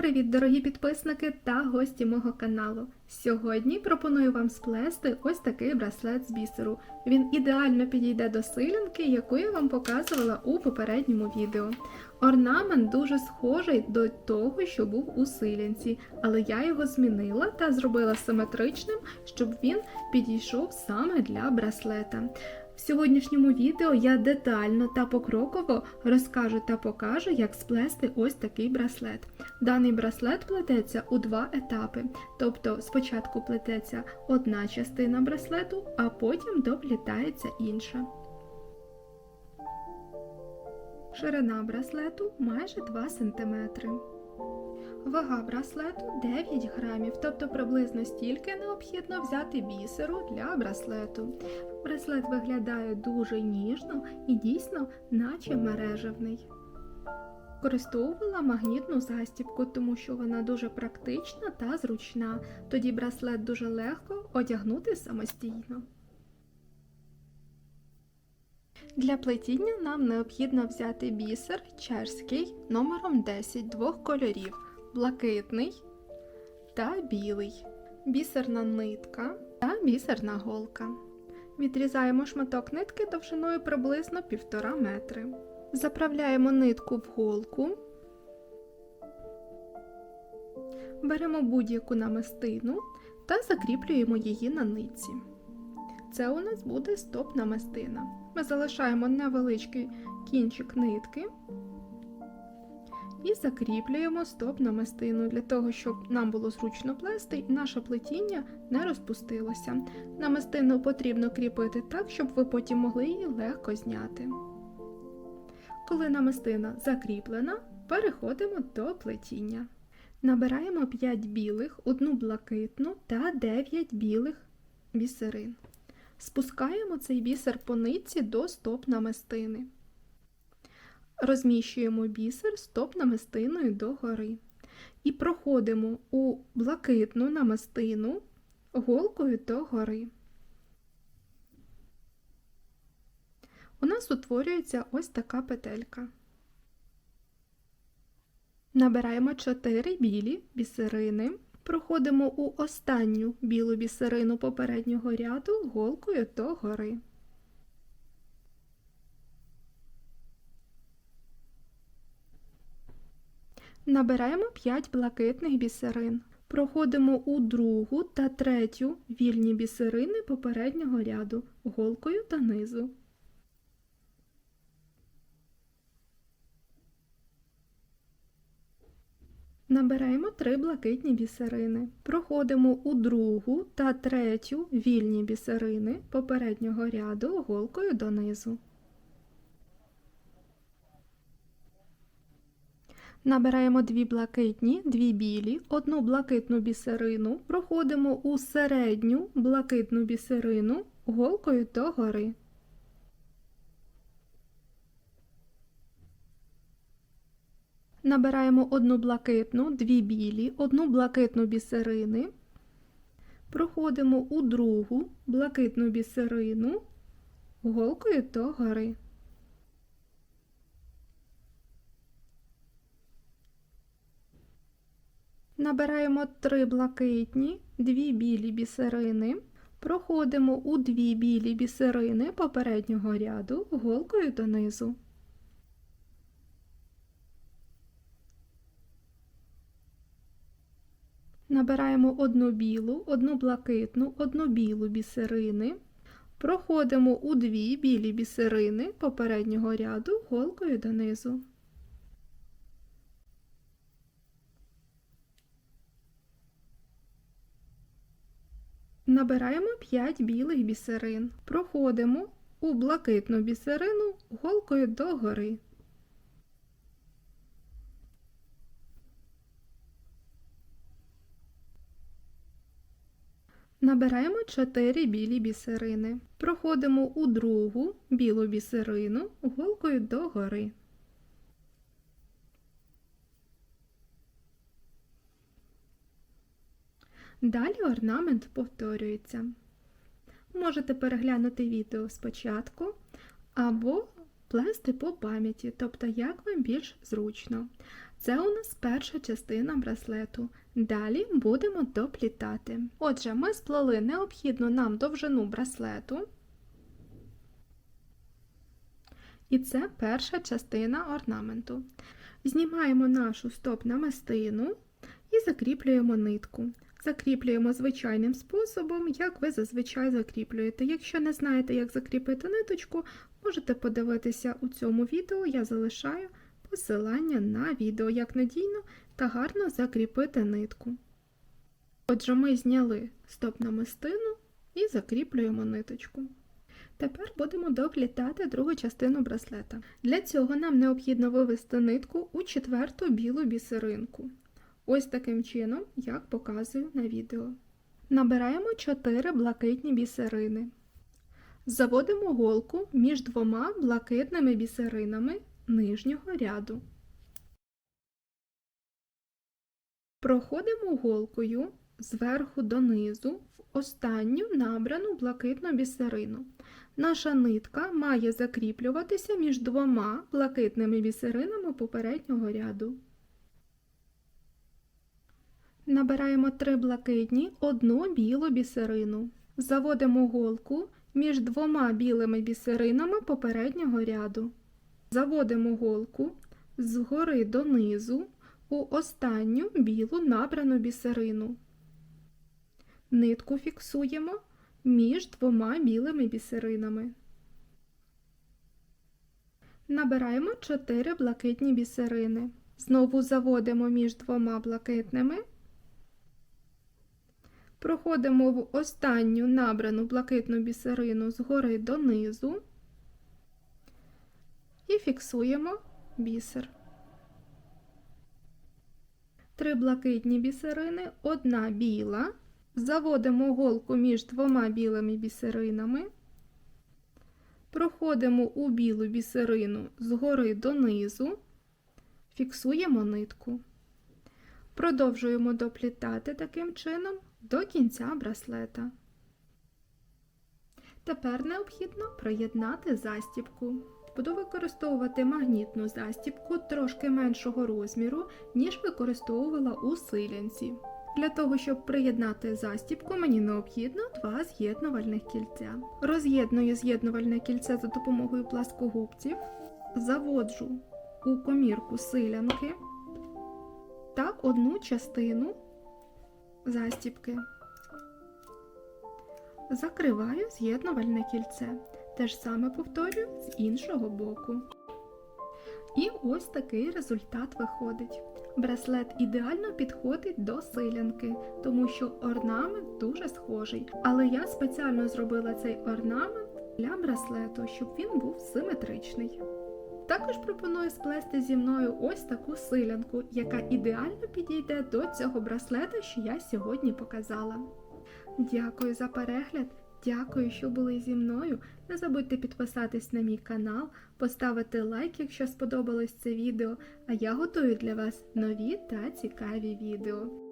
Привіт, дорогі підписники та гості мого каналу. Сьогодні пропоную вам сплести ось такий браслет з бісеру. Він ідеально підійде до силянки, яку я вам показувала у попередньому відео. Орнамент дуже схожий до того, що був у силянці, але я його змінила та зробила симетричним, щоб він підійшов саме для браслета. В сьогоднішньому відео я детально та покроково розкажу та покажу, як сплести ось такий браслет. Даний браслет плететься у два етапи, тобто спочатку плететься одна частина браслету, а потім доплітається інша. Ширина браслету майже 2 см. Вага браслету 9 грамів, тобто приблизно стільки необхідно взяти бісеру для браслету. Браслет виглядає дуже ніжно і дійсно, наче мережевний. Використовувала магнітну застібку, тому що вона дуже практична та зручна. Тоді браслет дуже легко одягнути самостійно. Для плетіння нам необхідно взяти бісер чешський номером 10 двох кольорів блакитний та білий, бісерна нитка та бісерна голка. Відрізаємо шматок нитки довжиною приблизно 1,5 метри. Заправляємо нитку в голку, беремо будь-яку намистину та закріплюємо її на нитці. Це у нас буде стоп намистина. Ми залишаємо невеличкий кінчик нитки і закріплюємо стоп намистину для того, щоб нам було зручно плести і наше плетіння не розпустилося. Намистину потрібно кріпити так, щоб ви потім могли її легко зняти. Коли намистина закріплена, переходимо до плетіння. Набираємо 5 білих, одну блакитну та 9 білих бісерин. Спускаємо цей бісер по нитці до стоп намистини. Розміщуємо бісер стоп намистиною догори. І проходимо у блакитну намистину голкою догори. У нас утворюється ось така петелька. Набираємо 4 білі бісерини. Проходимо у останню білу бісерину попереднього ряду голкою догори. Набираємо 5 блакитних бісерин. Проходимо у другу та третю вільні бісерини попереднього ряду голкою донизу. Набираємо 3 блакитні бісерини. Проходимо у другу та третю вільні бісерини попереднього ряду голкою донизу. Набираємо дві блакитні, дві білі, одну блакитну бісерину, проходимо у середню блакитну бісерину голкою догори. Набираємо одну блакитну, дві білі, одну блакитну бісерини, проходимо у другу блакитну бісерину голкою догори. Набираємо 3 блакитні, 2 білі бісерини, проходимо у 2 білі бісерини попереднього ряду голкою донизу. Набираємо одну білу, одну блакитну, одну білу бісерини, проходимо у 2 білі бісерини попереднього ряду голкою донизу. Набираємо 5 білих бісерин. Проходимо у блакитну бісерину голкою догори. Набираємо 4 білі бісерини. Проходимо у другу білу бісерину голкою догори. Далі орнамент повторюється. Можете переглянути відео спочатку або плести по пам'яті, тобто як вам більш зручно. Це у нас перша частина браслету. Далі будемо доплітати. Отже, ми сплели необхідну нам довжину браслету. І це перша частина орнаменту. Знімаємо нашу стоп-намистину і закріплюємо нитку. Закріплюємо звичайним способом, як ви зазвичай закріплюєте. Якщо не знаєте, як закріпити ниточку, можете подивитися у цьому відео, я залишаю посилання на відео, як надійно та гарно закріпити нитку. Отже, ми зняли стоп-намистину і закріплюємо ниточку. Тепер будемо доплітати другу частину браслета. Для цього нам необхідно вивести нитку у четверту білу бісеринку. Ось таким чином, як показую на відео. Набираємо 4 блакитні бісерини. Заводимо голку між двома блакитними бісеринами нижнього ряду. Проходимо голкою зверху донизу в останню набрану блакитну бісерину. Наша нитка має закріплюватися між двома блакитними бісеринами попереднього ряду. Набираємо три блакитні, одну білу бісерину. Заводимо голку між двома білими бісеринами попереднього ряду. Заводимо голку згори донизу у останню білу набрану бісерину. Нитку фіксуємо між двома білими бісеринами. Набираємо 4 блакитні бісерини. Знову заводимо між двома блакитними. Проходимо в останню набрану блакитну бісерину згори донизу і фіксуємо бісер. Три блакитні бісерини, одна біла. Заводимо голку між двома білими бісеринами. Проходимо у білу бісерину згори донизу, фіксуємо нитку. Продовжуємо доплітати таким чином до кінця браслета. Тепер необхідно приєднати застібку. Буду використовувати магнітну застібку трошки меншого розміру, ніж використовувала у силянці. Для того, щоб приєднати застібку, мені необхідно два з'єднувальних кільця. Роз'єдную з'єднувальне кільце за допомогою пласкогубців, заводжу у комірку силянки та одну частину застібки. Закриваю з'єднувальне кільце. Те ж саме повторюю з іншого боку. І ось такий результат виходить. Браслет ідеально підходить до силянки, тому що орнамент дуже схожий. Але я спеціально зробила цей орнамент для браслету, щоб він був симетричний. Також пропоную сплести зі мною ось таку силянку, яка ідеально підійде до цього браслета, що я сьогодні показала. Дякую за перегляд, дякую, що були зі мною. Не забудьте підписатись на мій канал, поставити лайк, якщо сподобалось це відео, а я готую для вас нові та цікаві відео.